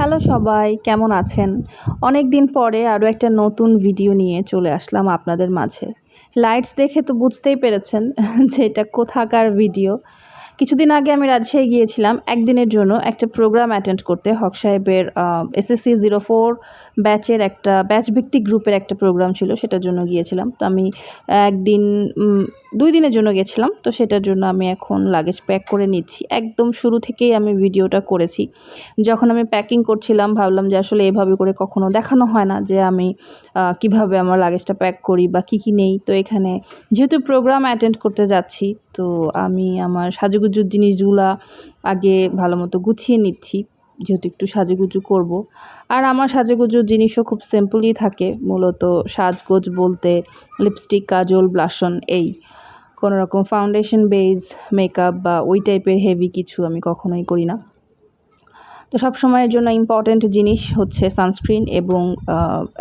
Hello সবাই, কেমন আছেন? অনেক দিন পরে আরও একটা নতুন ভিডিও নিয়ে চলে আসলাম আপনাদের মাঝে। লাইটস দেখে তো বুঝতেই পেরেছেন যে এটা কোথাকার ভিডিও। কিছুদিন আগে আমি রাজশাহী গিয়েছিলাম। একদিনের জন্য একটা প্রোগ্রাম অ্যাটেন্ড করতে। হক সাহেবের এসএসসি জিরো ফোর ব্যাচের একটা ব্যাচ ভিত্তিক গ্রুপের একটা প্রোগ্রাম ছিল, সেটার জন্য গিয়েছিলাম। তো আমি একদিন দুই দিনের জন্য গেছিলাম। তো সেটার জন্য আমি এখন লাগেজ প্যাক করে নিচ্ছি। একদম শুরু থেকেই আমি ভিডিওটা করেছি। যখন আমি প্যাকিং করছিলাম, ভাবলাম যে আসলে এভাবে করে কখনো দেখানো হয় না যে আমি কীভাবে আমার লাগেজটা প্যাক করি বা কী কী নেই। তো এখানে যেহেতু প্রোগ্রাম অ্যাটেন্ড করতে যাচ্ছি, তো আমি আমার সাজুগুজুর জিনিসগুলা আগে ভালো মতো গুছিয়ে নিচ্ছি, যেহেতু একটু সাজুগুজু করব। আর আমার সাজুগুজুর জিনিসও খুব সিম্পলই থাকে, মূলত সাজগোজ বলতে লিপস্টিক কাজল ব্লাশন এই। কোনো রকম ফাউন্ডেশন বেস মেকআপ বা ওই টাইপের হেভি কিছু আমি কখনোই করি না। তো সব সময়ের জন্য ইম্পর্ট্যান্ট জিনিস হচ্ছে সানস্ক্রিন এবং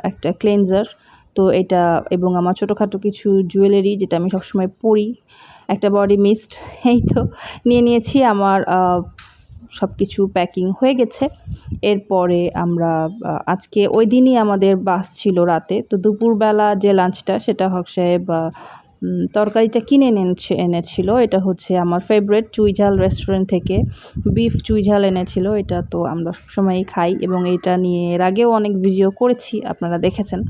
একটা ক্লেনজার তো এটা এবং আমার ছোটোখাটো কিছু জুয়েলারি যেটা আমি সবসময় পরি, একটা বডি মিস্ট এই তো, নিয়ে নিয়েছি। আমার সব কিছু প্যাকিং হয়ে গেছে। এরপরে আমরা আজকে ওই দিনই আমাদের বাস ছিল রাতে। তো দুপুরবেলা যে লাঞ্চটা সেটা হক সাহেব তরকারিটা কিনে এনেছে, এনেছিল। এটা হচ্ছে আমার ফেভারেট চুইঝাল রেস্টুরেন্ট থেকে। বিফ চুইঝাল এনেছিল। এটা তো আমরা সবসময়ই খাই এবং এটা নিয়ে এর আগেও অনেক ভিডিও করেছি, আপনারা দেখেছেন।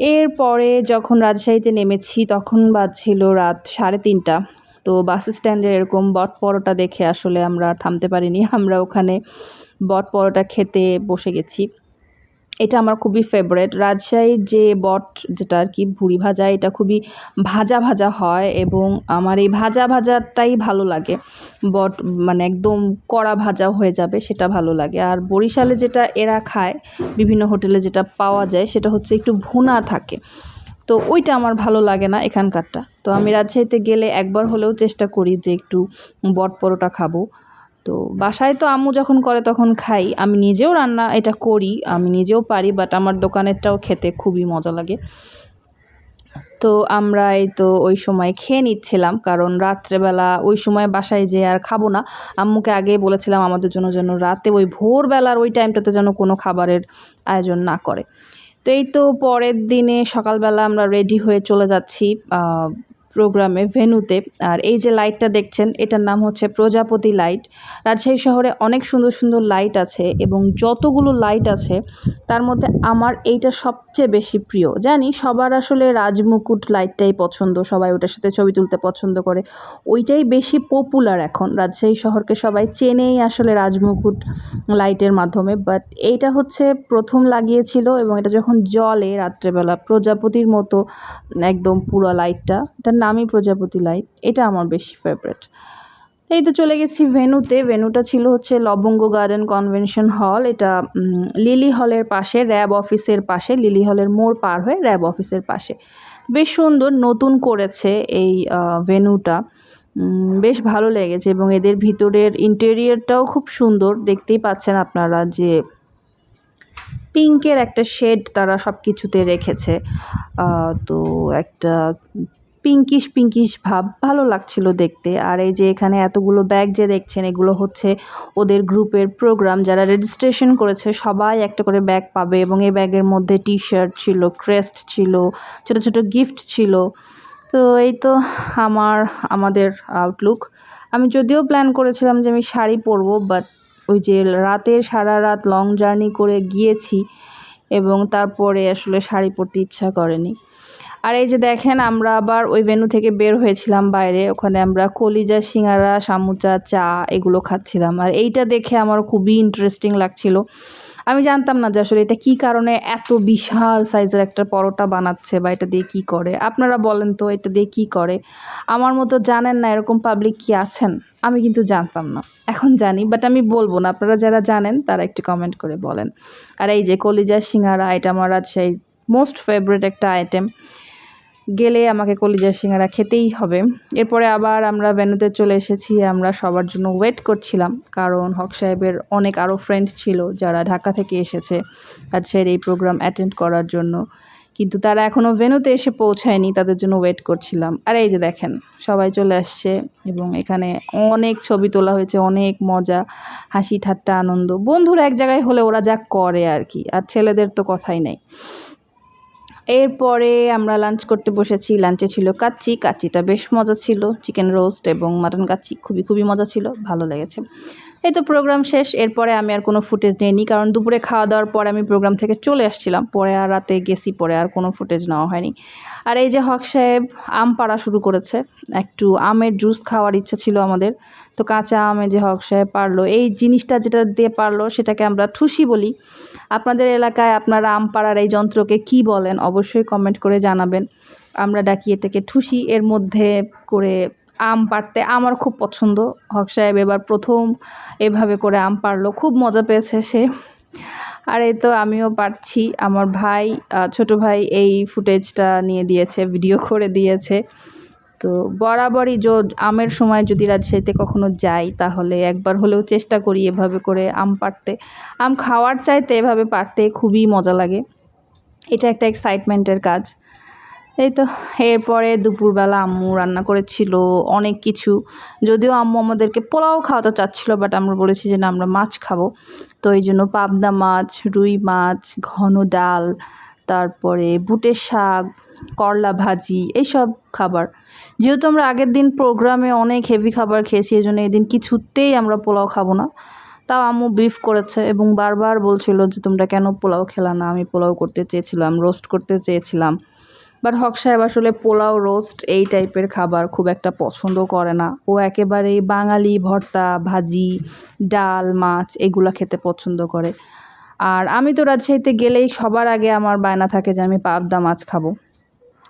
এরপরে যখন রাজশাহীতে নেমেছি, তখন বাজছিল রাত সাড়ে তিনটা। তো বাস স্ট্যান্ডে এরকম বট পরোটা দেখে আসলে আমরা থামতে পারিনি। আমরা ওখানে বট পরোটা খেতে বসে গেছি। এটা আমার খুবই ফেভারেট রাজশাহীর যে বট যেটা আর কি ভুড়ি ভাজা, এটা খুবই ভাজা ভাজা হয় এবং আমার এই ভাজা ভাজাটাই ভালো লাগে। বট মানে একদম কড়া ভাজা হয়ে যাবে, সেটা ভালো লাগে। আর বরিশালে যেটা এরা খায়, বিভিন্ন হোটেলে যেটা পাওয়া যায়, সেটা হচ্ছে একটু ভুনা থাকে। তো ওইটা আমার ভালো লাগে না এখানকারটা। তো আমি রাজশাহীতে গেলে একবার হলেও চেষ্টা করি যে একটু বট পরোটা খাব। তো বাসায় তো আম্মু যখন করে তখন খাই। আমি নিজেও রান্না এটা করি, আমি নিজেও পারি বাট আমার দোকানেরটাও খেতে খুবই মজা লাগে। তো আমরা এই তো ওই সময় খেয়ে নিচ্ছিলাম, কারণ রাত্রেবেলা ওই সময় বাসায় যেয়ে আর খাব না। আম্মুকে আগেই বলেছিলাম আমাদের জন্য যেন রাতে ওই ভোরবেলার ওই টাইমটাতে যেন কোনো খাবারের আয়োজন না করে। তো এই তো পরের দিনে সকালবেলা আমরা রেডি হয়ে চলে যাচ্ছি প্রোগ্রামে ভেনুতে। আর এই যে লাইটটা দেখছেন, এটার নাম হচ্ছে প্রজাপতি লাইট রাজশাহী শহরে অনেক সুন্দর সুন্দর লাইট আছে এবং যতগুলো লাইট আছে, তার মধ্যে আমার এইটা সবচেয়ে বেশি প্রিয়। জানি, সবার আসলে রাজমুকুট লাইটটাই পছন্দ, সবাই ওটার সাথে ছবি তুলতে পছন্দ করে। ওইটাই বেশি পপুলার এখন। রাজশাহী শহরকে সবাই চেনেই আসলে রাজমুকুট লাইটের মাধ্যমে। বাট এইটা হচ্ছে প্রথম লাগিয়েছিল এবং এটা যখন জলে রাত্রেবেলা, প্রজাপতির মতো একদম পুরো লাইটটা এটার নামই প্রজাপতি লাইট, এটা আমার বেশি ফেভারেট এই তো চলে গেছি ভেনুতে ভেনুটা ছিল হচ্ছে লবঙ্গ গার্ডেন কনভেনশন হল এটা লিলি হলের পাশে র্যাব অফিসের পাশে লিলি হলের মোড় পার হয়ে র্যাব অফিসের পাশে। বেশ সুন্দর, নতুন করেছে এই ভেনুটা বেশ ভালো লেগেছে এবং এদের ভিতরের ইন্টেরিয়রটাও খুব সুন্দর। দেখতেই পাচ্ছেন আপনারা যে পিঙ্কের একটা শেড তারা সব কিছুতে রেখেছে তো একটা পিঙ্কিশ পিঙ্কিশ ভাব ভালো লাগছিল দেখতে। আর এই যে এখানে এতগুলো ব্যাগ যে দেখছেন, এগুলো হচ্ছে ওদের গ্রুপের প্রোগ্রাম যারা রেজিস্ট্রেশন করেছে, সবাই একটা করে ব্যাগ পাবে এবং এই ব্যাগের মধ্যে টি শার্ট ছিল ক্রেস্ট ছিল, ছোট ছোট গিফট ছিল। তো এই তো আমার, আমাদের আউটলুক আমি যদিও প্ল্যান করেছিলাম যে আমি শাড়ি পরবো বাট ওই যে রাতের সারা রাত লং জার্নি করে গিয়েছি এবং তারপরে আসলে শাড়ি পরতে ইচ্ছা করেনি। আর এই যে দেখেন, আমরা আবার ওই ভেনু থেকে বের হয়েছিলাম বাইরে। ওখানে আমরা কলিজা, সিঙ্গারা, সামুচা, চা এগুলো খাচ্ছিলাম। আর এইটা দেখে আমার খুবই ইন্টারেস্টিং লাগছিল। আমি জানতাম না যে আসলে এটা কী কারণে এত বিশাল সাইজের একটা পরোটা বানাচ্ছে বা এটা দিয়ে কী করে। আপনারা বলেন তো, এটা দিয়ে কী করে? আমার মতো জানেন না এরকম পাবলিক কি আছেন? আমি কিন্তু জানতাম না। এখন জানি বাট আমি বলব না। আপনারা যারা জানেন, তারা একটু কমেন্ট করে বলেন। আর এই যে কলিজা, সিঙ্গারা, এটা আমার রাজশাহীর মোস্ট ফেভারিট একটা আইটেম গেলে আমাকে কলিজা সিঙ্গারা খেতেই হবে। এরপরে আবার আমরা ভেন্যুতে চলে এসেছি, আমরা সবার জন্য ওয়েট করছিলাম, কারণ হক সাহেবের অনেক আরও ফ্রেন্ড ছিল যারা ঢাকা থেকে এসেছে রাজশাহীর এই প্রোগ্রাম অ্যাটেন্ড করার জন্য। কিন্তু তারা এখনও ভেনুতে এসে পৌঁছায়নি, তাদের জন্য ওয়েট করছিলাম। আর এই যে দেখেন, সবাই চলে আসছে এবং এখানে অনেক ছবি তোলা হয়েছে, অনেক মজা, হাসি, ঠাট্টা, আনন্দ। বন্ধুরা এক জায়গায় হলে ওরা যা করে আর কি, আর ছেলেদের তো কথাই নেই। এরপরে আমরা লাঞ্চ করতে বসেছি। লাঞ্চে ছিল কাচ্চি, কাচ্চিটা বেশ মজা ছিল। চিকেন রোস্ট এবং মাটন কাচ্চি খুবই খুবই মজা ছিল, ভালো লেগেছে। এই তো প্রোগ্রাম শেষ। এরপরে আমি আর কোনো ফুটেজ নিইনি কারণ দুপুরে খাওয়া দাওয়ার পরে আমি প্রোগ্রাম থেকে চলে আসছিলাম। পরে আর রাতে গেছি, পরে আর কোনো ফুটেজ নেওয়া হয়নি। আর এই যে হক সাহেব আম পাড়া শুরু করেছে। একটু আমের জুস খাওয়ার ইচ্ছা ছিল আমাদের। তো কাঁচা আমে যে হক সাহেব পারল, এই জিনিসটা যেটা দিয়ে পারল, সেটাকে আমরা ঠুসি বলি। আপনাদের এলাকায় আপনারা আম পাড়ার এই যন্ত্রকে কি বলেন? অবশ্যই কমেন্ট করে জানাবেন। আমরা ডাকি এটাকে ঠুসি। এর মধ্যে করে আম পাড়তে আমার খুব পছন্দ। হক সাহেব এবার প্রথম এভাবে করে আম পাড়লো। খুব মজা পেয়েছে সে। আর এই তো আমিও পারছি। আমার ভাই ছোট ভাই এই ফুটেজটা নিয়ে দিয়েছে, ভিডিও করে দিয়েছে। তো বরাবরই যো, আমের সময় যদি রাজশাহীতে কখনো যাই, তাহলে একবার হলেও চেষ্টা করি এভাবে করে আম পাড়তে। আম খাওয়ার চাইতে এভাবে পারতে খুবই মজা লাগে। এটা একটা এক্সাইটমেন্টের কাজ। এই তো, এরপরে দুপুরবেলা আম্মু রান্না করেছিল অনেক কিছু। যদিও আম্মু আমাদেরকে পোলাও খাওয়াতে চাচ্ছিলো বাট আমরা বলেছি যে না, আমরা মাছ খাব। তো এই জন্য পাবদা মাছ, রুই মাছ, ঘন ডাল, তারপরে বুটের শাক করলা ভাজি এইসব খাবার। যেহেতু আমরা আগের দিন প্রোগ্রামে অনেক হেভি খাবার খেয়েছি এই জন্য এদিন কিছুতেই আমরা পোলাও খাব না। তাও আম্মু বিফ করেছে এবং বারবার বলছিল যে, তোমরা কেন পোলাও খেলা না? আমি পোলাও করতে চেয়েছিলাম রোস্ট করতে চেয়েছিলাম। বাট হক সাহেব আসলে পোলাও রোস্ট এই টাইপের খাবার খুব একটা পছন্দ করে না। ও একেবারেই বাঙালি ভর্তা, ভাজি, ডাল, মাছ এগুলো খেতে পছন্দ করে। আর আমি তো রাজশাহীতে গেলেই সবার আগে আমার বায়না থাকে যে, আমি পাবদা মাছ খাব।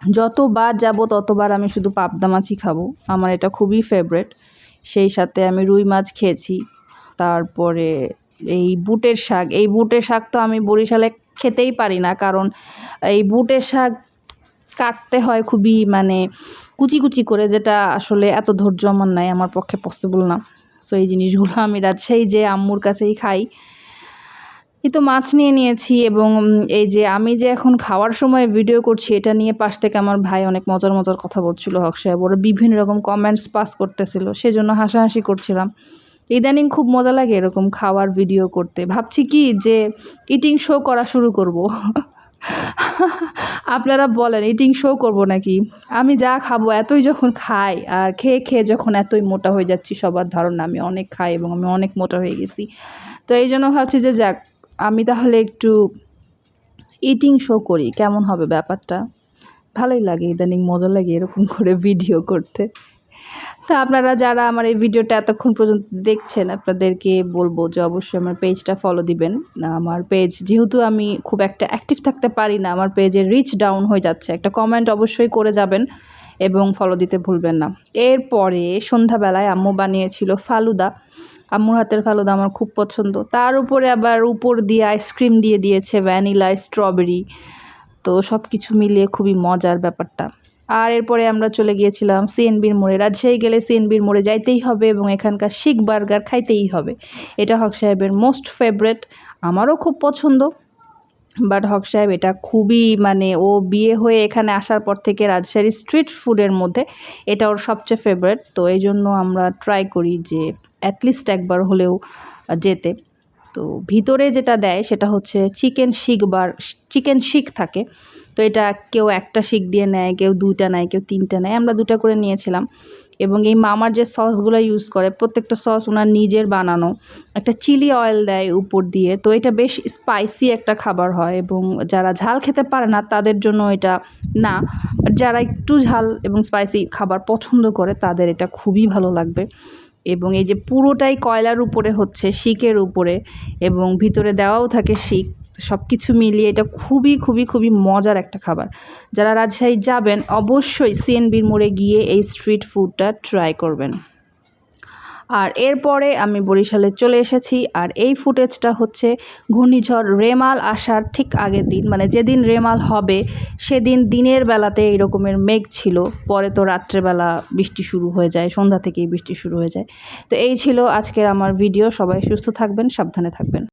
যতবার যাব, ততবার আমি শুধু পাবদা মাছই খাব। আমার এটা খুবই ফেভারেট সেই সাথে আমি রুই মাছ খেয়েছি। তারপরে এই বুটের শাক। এই বুটের শাক তো আমি বরিশালে খেতেই পারি না। কারণ এই বুটের শাক কাটতে হয় খুবই মানে কুচি কুচি করে, যেটা আসলে এত ধৈর্য আমার নাই। আমার পক্ষে পসিবল না। সো এই জিনিসগুলো আমি রাজশাহী যে আম্মুর কাছেই খাই। এই তো মাছ নিয়ে নিয়েছি এবং এই যে আমি যে এখন খাওয়ার সময় ভিডিও করছি, এটা নিয়ে পাশ থেকে আমার ভাই অনেক মজার মজার কথা বলছিল, হক সাহেব। ওরা বিভিন্ন রকম কমেন্টস পাস করতেছিল, সেজন্য হাসাহাসি করছিলাম। ইদানিং খুব মজা লাগে এরকম খাওয়ার ভিডিও করতে। ভাবছি কি যে ইটিং শো করা শুরু করব। আপনারা বলেন ইটিং শো করব নাকি? আমি যা খাব, এতই যখন খাই, আর খেয়ে খেয়ে যখন এতই মোটা হয়ে যাচ্ছি, সবার ধারণা আমি অনেক খাই এবং আমি অনেক মোটা হয়ে গেছি। তো এই জন্য ভাবছি যে যাক আমি তাহলে একটু ইটিং শো করি, কেমন হবে ব্যাপারটা? ভালোই লাগে ইদানিং মজা লাগে এরকম করে ভিডিও করতে। তা আপনারা যারা আমার এই ভিডিওটা এতক্ষণ পর্যন্ত দেখছেন, আপনাদেরকে বলব যে অবশ্যই আমার পেজটা ফলো দিবেন। আমার পেজ যেহেতু আমি খুব একটা অ্যাক্টিভ থাকতে পারি না, আমার পেজে রিচ ডাউন হয়ে যাচ্ছে। একটা কমেন্ট অবশ্যই করে যাবেন এবং ফলো দিতে ভুলবেন না। এরপরে সন্ধ্যাবেলায় আম্মু বানিয়েছিল ফালুদা। আম্মুর হাতের ফালুদা আমার খুব পছন্দ। তার উপরে আবার উপর দিয়ে আইসক্রিম দিয়ে দিয়েছে ভ্যানিলা স্ট্রবেরি তো সব কিছু মিলিয়ে খুবই মজার ব্যাপারটা। আর এরপরে আমরা চলে গিয়েছিলাম সিএনবির মোড়ে। রাজশাহী গেলে সিএনবির মোড়ে যাইতেই হবে এবং এখানকার শিখ বার্গার খাইতেই হবে। এটা হক সাহেবের মোস্ট ফেভারেট আমারও খুব পছন্দ। বাট হক সাহেব, এটা খুবই মানে ও বিয়ে হয়ে এখানে আসার পর থেকে রাজশাহী স্ট্রিট ফুডের মধ্যে এটা ওর সবচেয়ে ফেভারেট তো এই জন্য আমরা ট্রাই করি যে অ্যাটলিস্ট একবার হলেও যেতে। তো ভিতরে যেটা দেয় সেটা হচ্ছে চিকেন শিক বার চিকেন শিক থাকে। তো এটা কেউ একটা শিক দিয়ে নেয়, কেউ দুইটা নেয়, কেউ তিনটা নেয়। আমরা দুটা করে নিয়েছিলাম। এবং এই মামার যে সসগুলো ইউজ করে, প্রত্যেকটা সস ওনার নিজের বানানো। একটা চিলি অয়েল দেয় উপর দিয়ে। তো এটা বেশ স্পাইসি একটা খাবার হয় এবং যারা ঝাল খেতে পারে না, তাদের জন্য এটা না। যারা একটু ঝাল এবং স্পাইসি খাবার পছন্দ করে, তাদের এটা খুবই ভালো লাগবে। এবং এই যে পুরোটাই কয়লার উপরে হচ্ছে, শিকের উপরে এবং ভিতরে দেওয়াও থাকে শিক। সব কিছু মিলিয়ে এটা খুবই খুবই খুবই মজার একটা খাবার। যারা রাজশাহী যাবেন, অবশ্যই সিএনবির মোড়ে গিয়ে এই স্ট্রিট ফুডটা ট্রাই করবেন। আর এরপরে আমি বরিশালে চলে এসেছি, আর এই ফুটেজটা হচ্ছে ঘূর্ণিঝড় রেমাল আসার ঠিক আগের দিন। মানে যেদিন রেমাল হবে, সেদিন দিনের বেলাতে এই রকমের মেঘ ছিল। পরে তো রাত্রেবেলা বৃষ্টি শুরু হয়ে যায়, সন্ধ্যা থেকেই বৃষ্টি শুরু হয়ে যায়। তো এই ছিল আজকের আমার ভিডিও সবাই সুস্থ থাকবেন, সাবধানে থাকবেন।